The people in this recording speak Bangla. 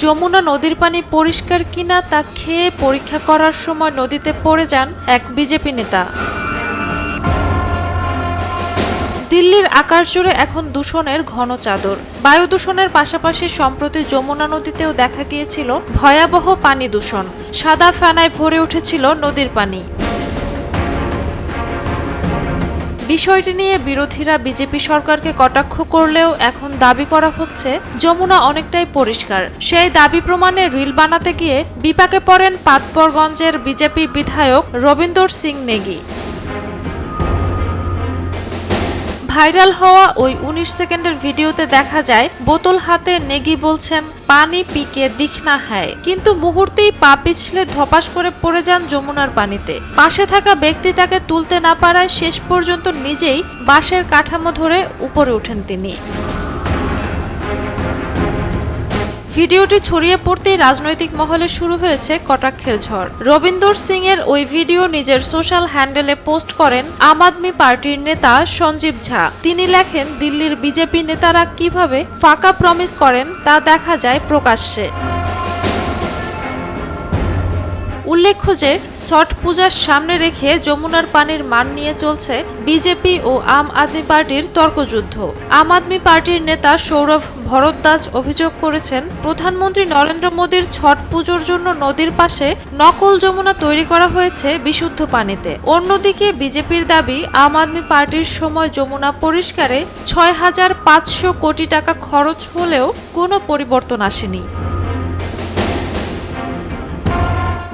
যমুনা নদীর পানি পরিষ্কার কিনা তা খেয়ে পরীক্ষা করার সময় নদীতে পড়ে যান এক বিজেপি নেতা। দিল্লির আকাশ জুড়ে এখন দূষণের ঘন চাদর। বায়ু দূষণের পাশাপাশি সম্প্রতি যমুনা নদীতেও দেখা গিয়েছিল ভয়াবহ পানি দূষণ। সাদা ফেনায় ভরে উঠেছিল নদীর পানি। বিষয়টি নিয়ে বিরোধীরা বিজেপি সরকারকে কটাক্ষ করলেও এখন দাবি করা হচ্ছে যমুনা অনেকটাই পরিষ্কার। সেই দাবি প্রমাণে রিল বানাতে গিয়ে বিপাকে পড়েন পাতপরগঞ্জের বিজেপি বিধায়ক রবীন্দর সিং নেগি। ভাইরাল হওয়া ওই উনিশ সেকেন্ডের ভিডিওতে দেখা যায়, বোতল হাতে নেগি বলছেন, পানি পিকে, দিখনা হ্যায়। কিন্তু মুহূর্তেই পা পিছলে ধপাস করে পড়ে যান যমুনার পানিতে। পাশে থাকা ব্যক্তি তাকে তুলতে না পারায় শেষ পর্যন্ত নিজেই বাঁশের কাঠামো ধরে উপরে ওঠেন তিনি। ভিডিওটি ছড়িয়ে পড়তেই রাজনৈতিক মহলে শুরু হয়েছে কটাক্ষের ঝড়। রবীন্দর সিং এর ওই ভিডিও নিজের সোশ্যাল হ্যান্ডেলে পোস্ট করেন আম আদমি পার্টির নেতা সঞ্জীব ঝা। তিনি লেখেন, দিল্লির বিজেপি নেতারা কীভাবে ফাঁকা প্রমিস করেন তা দেখা যায় প্রকাশ্যে। উল্লেখ্য যে ছট পূজার সামনে রেখে যমুনার পানির মান নিয়ে চলছে বিজেপি ও আম আদমি পার্টির তর্কযুদ্ধ। আম আদমি পার্টির নেতা সৌরভ ভরদ্বাজ অভিযোগ করেছেন, প্রধানমন্ত্রী নরেন্দ্র মোদীর ছট পুজোর জন্য নদীর পাশে নকল যমুনা তৈরি করা হয়েছে বিশুদ্ধ পানিতে। অন্যদিকে বিজেপির দাবি, আম আদমি পার্টির সময় যমুনা পরিষ্কারে ছয় হাজার পাঁচশো কোটি টাকা খরচ হলেও কোনো পরিবর্তন আসেনি।